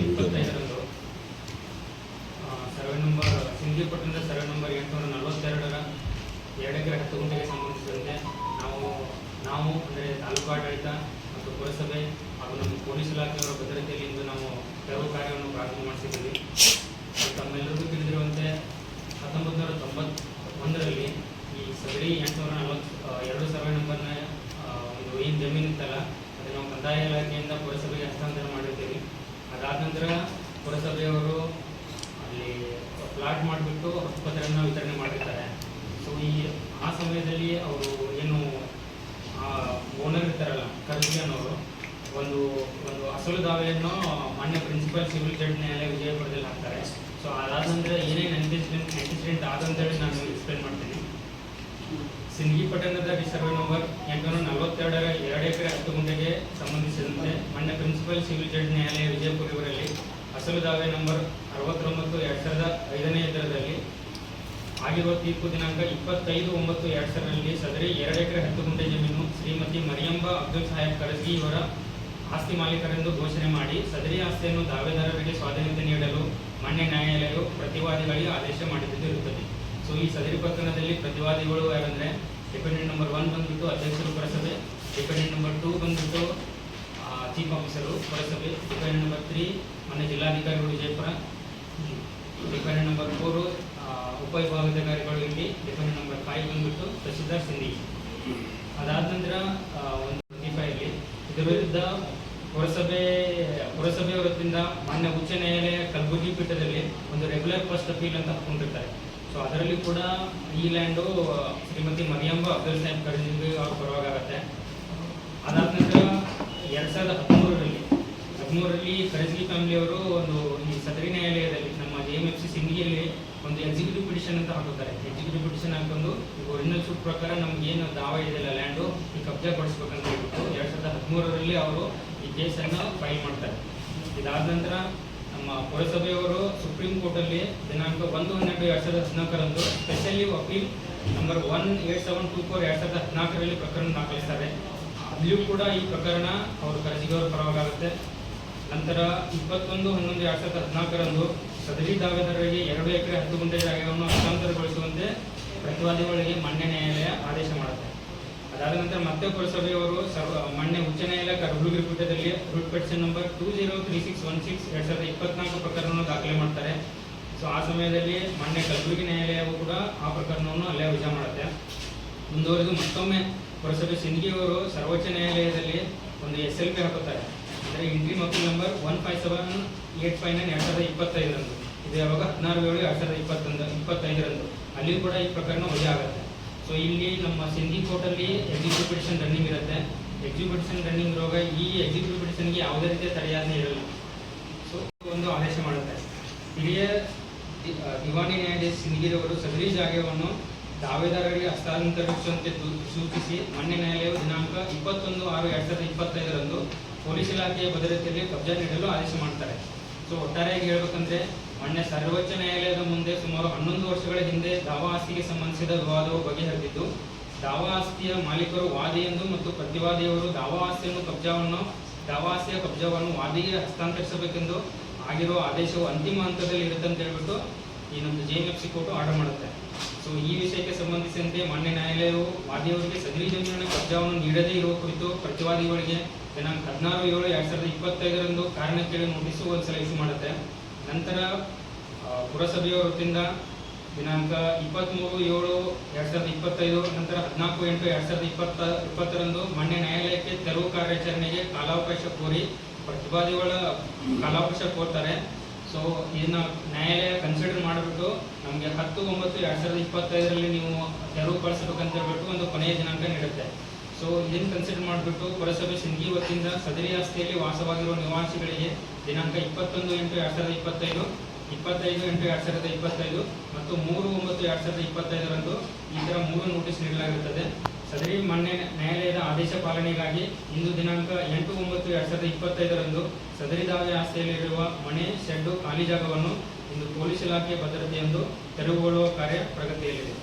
ಇಪ್ಪತ್ತೈದರಂದು ಆ, survey number ಸಿಂಗಿಪಟ್ಟಣದ ಸರ್ವೆ ನಂಬರ್ ಎಂಟುನೂರ ನಲವತ್ತೆರಡರ ಎರಡು ಎಕರೆ ಹತ್ತು ಗುಂಟೆಗೆ ಸಂಬಂಧಿಸಿದಂತೆ ನಾವು ನಾವು ಅಂದರೆ ತಾಲೂಕು ಆಡಳಿತ ಮತ್ತು ಪುರಸಭೆ ಹಾಗೂ ನಮ್ಮ ಪೊಲೀಸ್ ಇಲಾಖೆಯವರ ಭದ್ರತೆಯಲ್ಲಿ ಇಂದು ನಾವು ತೆರವು ಕಾರ್ಯವನ್ನು ಪ್ರಾರಂಭ ಮಾಡಿಸಿದ್ದೀವಿ. ತಮ್ಮೆಲ್ಲರಿಗೂ ತಿಳಿದಿರುವಂತೆ ಹತ್ತೊಂಬತ್ತು ನೂರ ತೊಂಬತ್ ಒಂದರಲ್ಲಿ ಈ ಸದರಿ ಎಂಟುನೂರ ನಲವತ್ತು ಎರಡು ಸರ್ವೆ ನಂಬರ್ನ ಒಂದು ಏನು ಜಮೀನು ಇತ್ತಲ್ಲ ಅದನ್ನು ಕಂದಾಯ ಇಲಾಖೆಯಿಂದ ಪುರಸಭೆಗೆ ಹಸ್ತಾಂತರ ಮಾಡಿರ್ತೀವಿ ಅದಾದ ನಂತರ ಪುರಸಭೆಯವರು ಅಲ್ಲಿ ಪ್ಲಾಟ್ ಮಾಡಿಬಿಟ್ಟು ಆಸ್ಪತ್ರೆಯನ್ನು ವಿತರಣೆ ಮಾಡಿರ್ತಾರೆ. ಸೊ ಈ ಆ ಸಮಯದಲ್ಲಿ ಅವರು ಏನು ಓನರ್ ಇರ್ತಾರಲ್ಲ ಕರ್ಜಿಯನ್ನವರು ಒಂದು ಒಂದು ಅಸಲು ದಾವೆಯನ್ನು ಮಾನ್ಯ ಪ್ರಿನ್ಸಿಪಲ್ ಸಿವಿಲ್ ಜಡ್ಜ್ ನ್ಯಾಯಾಲಯ ವಿಜಯಪುರದಲ್ಲಿ ಹಾಕ್ತಾರೆ. ಸೊ ಅದಾದ ನಂತರ ಏನೇನು ಆಂಟಿಸಿಡೆಂಟ್ ಆಂಟಿಸಿಡೆಂಟ್ ಆದಂತೇಳಿ ನಾನು ಎಕ್ಸ್ಪ್ಲೇನ್ ಮಾಡ್ತೀನಿ. ಸಿಂಗಿ ಪಟ್ಟಣದ ಸರ್ವೆ ನಂಬರ್ ಎಂಟುನೂರ ನಲವತ್ತೆರಡರ ಎರಡು ಎಕರೆ ಹತ್ತು ಗುಂಟೆಗೆ ಸಂಬಂಧಿಸಿದಂತೆ ಮಾನ್ಯ ಪ್ರಿನ್ಸಿಪಲ್ ಸಿವಿಲ್ ಜಡ್ಜ್ ನ್ಯಾಯಾಲಯ ವಿಜಯಪುರ ಇವರಲ್ಲಿ ಅಸಲು ದಾವೆ ನಂಬರ್ ಅರವತ್ತೊಂಬತ್ತು ಎರಡು ಸಾವಿರದ ಐದನೇ ಎತ್ತರದಲ್ಲಿ ಆಗಿರುವ ತೀರ್ಪು ದಿನಾಂಕ ಇಪ್ಪತ್ತೈದು ಒಂಬತ್ತು ಎರಡು ಸಾವಿರದಲ್ಲಿ ಸದರಿ ಎರಡು ಎಕರೆ ಹತ್ತು ಗುಂಟೆ ಜಮೀನು ಶ್ರೀಮತಿ ಮರಿಯಂಬ ಅಬ್ದುಲ್ ಸಾಹೇಬ್ ಕರಗಿ ಇವರ ಆಸ್ತಿ ಮಾಲೀಕರೆಂದು ಘೋಷಣೆ ಮಾಡಿ ಸದರಿ ಆಸ್ತಿಯನ್ನು ದಾವೆದಾರರಿಗೆ ಸ್ವಾಧೀನತೆ ನೀಡಲು ಮಾನ್ಯ ನ್ಯಾಯಾಲಯವು ಪ್ರತಿವಾದಿಗಳಿಗೆ ಆದೇಶ ಮಾಡಿದ್ದು ಇರುತ್ತದೆ. ಸೊ, ಈ ಸದರಿ ಪ್ರಕರಣದಲ್ಲಿ ಪ್ರತಿವಾದಿಗಳು ಯಾರಂದರೆ ಡಿಪೆಂಡೆಂಟ್ ನಂಬರ್ ಒನ್ ಬಂದ್ಬಿಟ್ಟು ಅಧ್ಯಕ್ಷರು ಪುರಸಭೆ ಡಿಪೆಂಡೆಂಟ್ ನಂಬರ್ ಟೂ ಬಂದ್ಬಿಟ್ಟು ಚೀಫ್ ಆಫೀಸರು, ಪುರಸಭೆ ಡಿಪೆಂಡೆಂಟ್ ನಂಬರ್ ತ್ರೀ ಮಾನ್ಯ ಜಿಲ್ಲಾಧಿಕಾರಿಗಳು ವಿಜಯಪುರ. ಡಿಪೆಂಡೆಂಟ್ ನಂಬರ್ ಫೋರು ಉಪವಿಭಾಗಾಧಿಕಾರಿಗಳು ಇಲ್ಲಿ ಡಿಪೆಂಡೆಂಟ್ ನಂಬರ್ ಫೈವ್ ಬಂದ್ಬಿಟ್ಟು ತಹಶೀಲ್ದಾರ್ ಸಿಂಧಿ. ಅದಾದ ನಂತರ ಒಂದು ದೀಪ ಇರಲಿ. ಇದರ ವಿರುದ್ಧ ಪುರಸಭೆ ಪುರಸಭೆ ವತಿಯಿಂದ ಮಾನ್ಯ ಉಚ್ಚ ನ್ಯಾಯಾಲಯ ಕಲಬುರಗಿ ಪೀಠದಲ್ಲಿ ಒಂದು ರೆಗ್ಯುಲರ್ ಫಸ್ಟ್ ಅಪೀಲ್ ಅಂತ ಹಾಕೊಂಡಿರ್ತಾರೆ. ಸೊ ಅದರಲ್ಲಿ ಕೂಡ ಈ ಲ್ಯಾಂಡು ಶ್ರೀಮತಿ ಮರಿಯಂಬ ಅಬ್ದುಲ್ ಸಾಹೇಬ್ ಕರ್ಜಿಂಗ್ ಅವ್ರ ಪರವಾಗುತ್ತೆ ಅದಾದ ನಂತರ ಎರಡು ಸಾವಿರದ ಹದಿಮೂರರಲ್ಲಿ ಹದಿಮೂರರಲ್ಲಿ ಕರಜಗಿ ಫ್ಯಾಮಿಲಿಯವರು ಒಂದು ಈ ಸದರಿ ನ್ಯಾಯಾಲಯದಲ್ಲಿ ನಮ್ಮ ಜೆ ಎಂ ಎಫ್ ಸಿ ಸಿಂಗಿಯಲ್ಲಿ ಒಂದು ಎಕ್ಸಿಕ್ಯೂಟಿವ್ ಪಿಟಿಷನ್ ಅಂತ ಹಾಕುತ್ತಾರೆ ಎಕ್ಸಿಕ್ಯೂಟಿವ್ ಪಿಟಿಷನ್ ಹಾಕೊಂಡು ಒರಿಜಿನಲ್ ಸೂಟ್ ಪ್ರಕಾರ ನಮ್ಗೆ ಏನು ದಾವ ಇದೆಯಲ್ಲ ಲ್ಯಾಂಡು ಈ ಕಬ್ಜಾ ಪಡಿಸ್ಬೇಕಂತ ಹೇಳ್ಬಿಟ್ಟು ಎರಡು ಸಾವಿರದ ಹದಿಮೂರರಲ್ಲಿ ಅವರು ಈ ಕೇಸನ್ನು ಫೈಲ್ ಮಾಡ್ತಾರೆ. ಇದಾದ ನಂತರ ನಮ್ಮ ಪುರಸಭೆಯವರು ಸುಪ್ರೀಂ ಕೋರ್ಟಲ್ಲಿ ದಿನಾಂಕ ಒಂದು ಹನ್ನೆರಡು ಎರಡು ಸಾವಿರದ ಹದಿನಾಲ್ಕರಂದು specially appeal number one eight seven two four ಎರಡು ಸಾವಿರದ ಹದಿನಾಲ್ಕರಲ್ಲಿ ಪ್ರಕರಣ ದಾಖಲಿಸ್ತಾರೆ. ಅಲ್ಲಿಯೂ ಕೂಡ ಈ ಪ್ರಕರಣ ಅವರು ಕರಜಿಗವರ ಪರವಾಗುತ್ತೆ ನಂತರ ಇಪ್ಪತ್ತೊಂದು, ಹನ್ನೊಂದು, ಎರಡು ಸಾವಿರದ ಹದಿನಾಲ್ಕರಂದು ಸದರಿ ದಾವೆದಾರರಿಗೆ ಎರಡು ಎಕರೆ ಹತ್ತು ಗುಂಟೆ ಜಾಗವನ್ನು ಹಸ್ತಾಂತರಗೊಳಿಸುವಂತೆ ಪ್ರತಿವಾದಿಗಳಿಗೆ ಮಾನ್ಯ ನ್ಯಾಯಾಲಯ ಆದೇಶ ಮಾಡುತ್ತೆ. ಅದಾದ ನಂತರ ಮತ್ತೆ ಪುರಸಭೆಯವರು ಸರ್ವ, ಮಾನ್ಯ ಉಚ್ಚ ನ್ಯಾಯಾಲಯ ಕಲಬುರಗಿ ಪೀಠದಲ್ಲಿ writ petition number two zero three six one six ಎರಡು ಸಾವಿರದ ಇಪ್ಪತ್ನಾಲ್ಕು ಪ್ರಕರಣವನ್ನು ದಾಖಲೆ ಮಾಡ್ತಾರೆ. ಸೊ, ಆ ಸಮಯದಲ್ಲಿ ಮಾನ್ಯ ಕಲಬುರಗಿ ನ್ಯಾಯಾಲಯವು ಕೂಡ ಆ ಪ್ರಕರಣವನ್ನು ಅಲ್ಲೇ ವಜಾ ಮಾಡುತ್ತೆ. ಮುಂದುವರೆದು ಮತ್ತೊಮ್ಮೆ ಪುರಸಭೆ ಸಿಂಧಗಿಯವರು ಸರ್ವೋಚ್ಚ ನ್ಯಾಯಾಲಯದಲ್ಲಿ ಒಂದು ಎಸ್ ಎಲ್ ಪಿ ಹಾಕುತ್ತಾರೆ. ಅಂದರೆ ಇಂಟ್ರಿ ಮಕ್ಕಳ number one five seven eight five nine ಎರಡು ಸಾವಿರದ ಇಪ್ಪತ್ತೈದರಂದು. ಇದು ಯಾವಾಗ? ಹದಿನಾರು ಏಳು ಎರಡು ಸಾವಿರದ ಇಪ್ಪತ್ತೊಂದು ಇಪ್ಪತ್ತೈದರಂದು. ಅಲ್ಲಿಯೂ ಕೂಡ ಈ ಪ್ರಕರಣ ವಜಾ ಆಗುತ್ತೆ ಸೊ ಇಲ್ಲಿ ನಮ್ಮ ಸಿಂಧಿ ಕೋರ್ಟಲ್ಲಿ ಎಕ್ಸಿಕ್ಯೂಟಿವ್ ಪಿಟಿಷನ್ ರನ್ನಿಂಗ್ ಇರುತ್ತೆ. ಎಕ್ಸಿಬಿಟೇಷನ್ ರನ್ನಿಂಗ್ ಇರುವಾಗ ಈ ಎಕ್ಸಿಕ್ಯೂಟಿವ್ ಪಿಟಿಷನ್ಗೆ ಯಾವುದೇ ರೀತಿಯ ತಡೆಯಾಜ್ಞೆ ಇರಲ್ಲ. ಸೊ ಒಂದು ಆದೇಶ ಮಾಡುತ್ತೆ. ಹಿರಿಯ ದಿ- ಆ, ದಿವಾಣಿ ನ್ಯಾಯಾಧೀಶ ಸಿಂಧಗಿರವರು ಸದರಿ ಜಾಗವನ್ನು ದಾವೇದಾರರಿಗೆ ಹಸ್ತಾಂತರಿಸುವಂತೆ ಸೂಚಿಸಿ ಮಾನ್ಯ ನ್ಯಾಯಾಲಯವು ದಿನಾಂಕ ಇಪ್ಪತ್ತೊಂದು ಆರು ಎರಡ್ ಸಾವಿರದ ಇಪ್ಪತ್ತೈದರಂದು ಪೊಲೀಸ್ ಇಲಾಖೆಯ ಭದ್ರತೆಯಲ್ಲಿ ಕಬ್ಜಾ ನೀಡಲು ಆದೇಶ ಮಾಡ್ತಾರೆ. ಸೊ, ಒಟ್ಟಾರೆಯಾಗಿ ಹೇಳ್ಬೇಕಂದ್ರೆ ಮಾನ್ಯ ಸರ್ವೋಚ್ಚ ನ್ಯಾಯಾಲಯದ ಮುಂದೆ ಸುಮಾರು ಹನ್ನೊಂದು ವರ್ಷಗಳ ಹಿಂದೆ ದಾವಾ ಆಸ್ತಿಗೆ ಸಂಬಂಧಿಸಿದ ವಿವಾದವು ಬಗೆಹರಿದಿದ್ದು, ದಾವಾ ಆಸ್ತಿಯ ಮಾಲೀಕರು ವಾದಿ ಎಂದು ಮತ್ತು ಪ್ರತಿವಾದಿಯವರು ದಾವಾ ಆಸ್ತಿಯನ್ನು ಕಬ್ಜಾವನ್ನು ದಾವಾ ಆಸ್ತಿಯ ಕಬ್ಜಾವನ್ನು ವಾದಿಗೆ ಹಸ್ತಾಂತರಿಸಬೇಕೆಂದು ಆಗಿರುವ ಆದೇಶವು ಅಂತಿಮ ಹಂತದಲ್ಲಿ ಇರುತ್ತೆ ಅಂತ ಹೇಳ್ಬಿಟ್ಟು ಈ J N F C court order ಮಾಡುತ್ತೆ. ಸೊ ಈ ವಿಷಯಕ್ಕೆ ಸಂಬಂಧಿಸಿದಂತೆ ಮಾನ್ಯ ನ್ಯಾಯಾಲಯವು ವಾದಿಯವರಿಗೆ ಸದರಿ ಜಮೀನಿನ ಕಬ್ಜಾವನ್ನು ನೀಡದೇ ಇರುವ ಕುರಿತು ಪ್ರತಿವಾದಿಗಳಿಗೆ ದಿನಾಂಕ ಹದಿನಾರು ಏಳು ಎರಡು ಸಾವಿರದ ಇಪ್ಪತ್ತೈದರಂದು ಕಾರಣ ಕೇಳಿ ನೋಟಿಸು ಒಂದ್ಸಲ ಇಶ್ಯೂ ಮಾಡುತ್ತೆ. ನಂತರ ಪುರಸಭೆಯ ವತಿಯಿಂದ ದಿನಾಂಕ ಇಪ್ಪತ್ತ್ಮೂರು ಏಳು ಎರಡು ಸಾವಿರದ ಇಪ್ಪತ್ತೈದು, ನಂತರ ಹದಿನಾಲ್ಕು ಎಂಟು ಎರಡು ಸಾವಿರದ ಇಪ್ಪತ್ತ, ಇಪ್ಪತ್ತರಂದು ಮಾನ್ಯ ನ್ಯಾಯಾಲಯಕ್ಕೆ ತೆರವು ಕಾರ್ಯಾಚರಣೆಗೆ ಕಾಲಾವಕಾಶ ಕೋರಿ ಪ್ರತಿವಾದಿಗಳ ಕಾಲಾವಕಾಶ ಕೋರ್ತಾರೆ. ಸೊ ಇದನ್ನ ನ್ಯಾಯಾಲಯ ಕನ್ಸಿಡರ್ ಮಾಡಿಬಿಟ್ಟು ನಮಗೆ ಹತ್ತು, ಒಂಬತ್ತು, ಎರಡು ಸಾವಿರದ ಇಪ್ಪತ್ತೈದರಲ್ಲಿ ನೀವು ತೆರವು ಹೇಳ್ಬಿಟ್ಟು ಒಂದು ಕೊನೆಯ ದಿನಾಂಕ ನೀಡುತ್ತೆ. ಸೊ ಇದನ್ನು ಕನ್ಸಿಡರ್ ಮಾಡಿಬಿಟ್ಟು ಪುರಸಭೆ ಸಿಂಗಿ ವತಿಯಿಂದ ಸದರಿ ಆಸ್ತಿಯಲ್ಲಿ ವಾಸವಾಗಿರುವ ನಿವಾಸಿಗಳಿಗೆ ದಿನಾಂಕ ಇಪ್ಪತ್ತೊಂದು ಎಂಟು ಎರಡು ಸಾವಿರದ ಇಪ್ಪತ್ತೈದು ಇಪ್ಪತ್ತೈದು ಎಂಟು ಎರಡು ಸಾವಿರದ ಇಪ್ಪತ್ತೈದು ಮತ್ತು ಮೂರು, ಒಂಬತ್ತು ಎರಡು ಸಾವಿರದ ಇಪ್ಪತ್ತೈದರಂದು ಈ ಥರ ಮೂರು ನೋಟಿಸ್ ನೀಡಲಾಗಿರುತ್ತದೆ. ಸದರಿ ಮಾನ್ಯ ನ್ಯಾಯಾಲಯದ ಆದೇಶ ಪಾಲನೆಗಾಗಿ ಇಂದು ದಿನಾಂಕ ಎಂಟು ಒಂಬತ್ತು ಎರಡ್ ಸಾವಿರದ ಇಪ್ಪತ್ತೈದರಂದು ಸದರಿ ದಾವೆ ಆಸ್ತಿಯಲ್ಲಿರುವ ಮನೆ, ಶೆಡ್ಡು, ಖಾಲಿ ಜಾಗವನ್ನು ಇಂದು ಪೊಲೀಸ್ ಇಲಾಖೆ ಭದ್ರತೆಯೆಂದು ತೆರವುಗೊಳ್ಳುವ ಕಾರ್ಯ ಪ್ರಗತಿಯಲ್ಲಿದೆ.